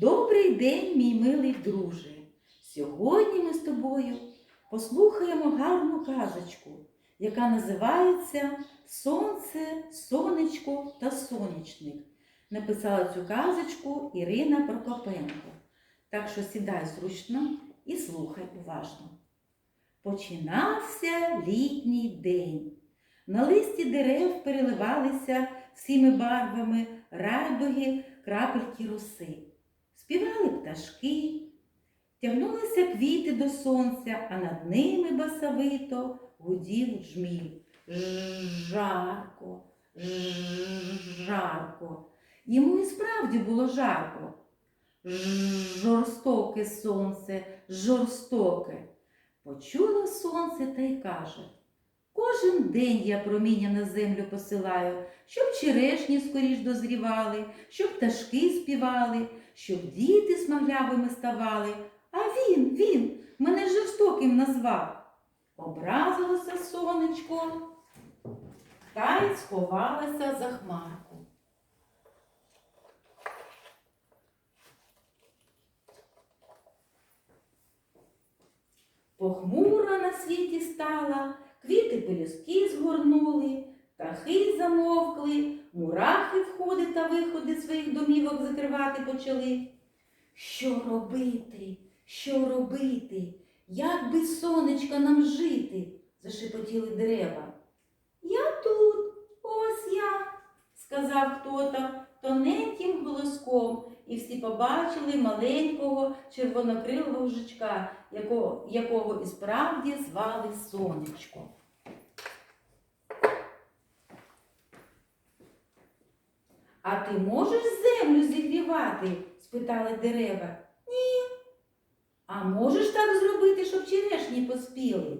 Добрий день, мій милий друже. Сьогодні ми з тобою послухаємо гарну казочку, яка називається Сонце, сонечко та сонячник. Написала цю казочку Ірина Прокопенко. Так що сідай зручно і слухай уважно. Починався літній день. На листі дерев переливалися всіми барвами райдуги крапельки роси. Співали пташки, тягнулися квіти до сонця, а над ними басовито гудів жміль. Жарко, жарко. Йому і справді було жарко. Жорстоке сонце, жорстоке. Почуло сонце та й каже. Кожен день я проміння на землю посилаю, щоб черешні скоріш дозрівали, щоб пташки співали, щоб діти смаглявими ставали. А він, він, мене жорстоким назвав. Образилося сонечко та й сховалася за хмарку. Похмура на світі стала, квіти пелюстки згорнули, птахи замовкли, мурахи входи та виходи своїх домівок закривати почали. Що робити? Що робити? Як би сонечка нам жити? зашепотіли дерева. Я тут, ось я, сказав хто-то тоненьким голоском, і всі побачили маленького червонокрилого жучка, якого, якого і справді звали сонечко. А ти можеш землю зігрівати? спитали дерева. Ні. А можеш так зробити, щоб черешні поспіли?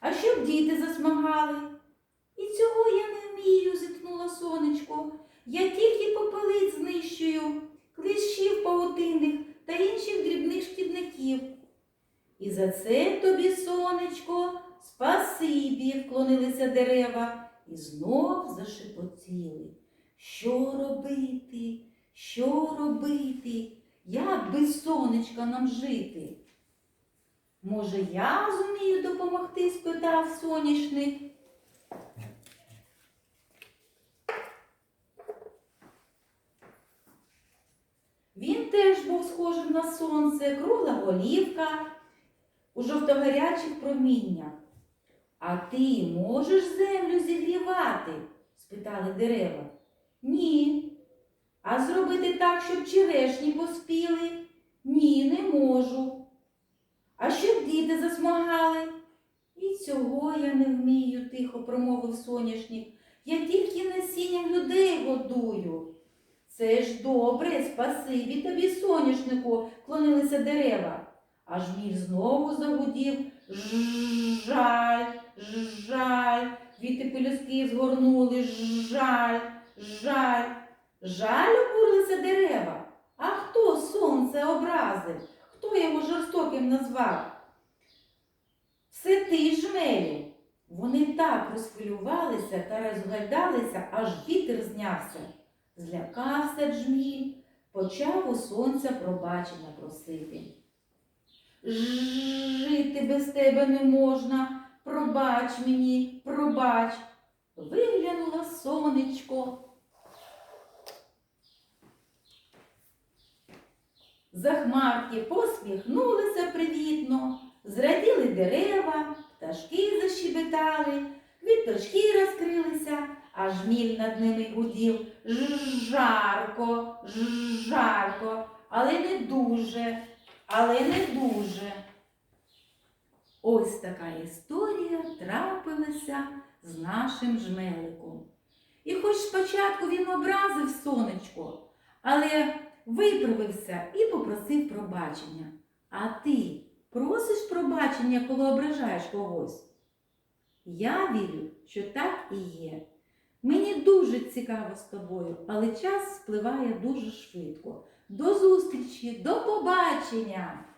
А щоб діти засмагали? І цього я не вмію, зітхнуло сонечко. Я тільки попелиць знищую, кліщів паутинних та інших дрібних шкідників. І за це тобі, сонечко, спасибі, вклонилися дерева і знов зашепотіли. Що робити? Що робити? Як без сонечка нам жити? Може, я зумію допомогти? спитав соняшник. Він теж був схожий на сонце, кругла голівка у жовтогарячих проміннях. А ти можеш землю зігрівати? спитали дерева. Ні. А зробити так, щоб черешні поспіли? Ні, не можу. А щоб діти засмагали? І цього я не вмію, тихо промовив соняшник. Я тільки насінням людей годую. Це ж добре, спасибі тобі, соняшнику, клонилися дерева. Аж міль знову загудів. Жаль, жаль, віти пелюстки згорнули, жаль, жаль. Жаль обурилися дерева. А хто сонце образив? Хто його жорстоким назвав? Все ти, жмелю. Вони так розхвилювалися та розгайдалися, аж вітер знявся. Злякався джміль, почав у сонця пробачення просити. Жити без тебе не можна, пробач мені, пробач. Сонечко. Захмарки посміхнулися привітно, зраділи дерева, пташки защебетали, квіточки розкрилися, а жміль над ними гудів. Жарко, жарко, але не дуже, але не дуже. Ось така історія трапилася з нашим жмеликом. І хоч спочатку він образив сонечко, але виправився і попросив пробачення. А ти просиш пробачення, коли ображаєш когось? Я вірю, що так і є. Мені дуже цікаво з тобою, але час спливає дуже швидко. До зустрічі, до побачення!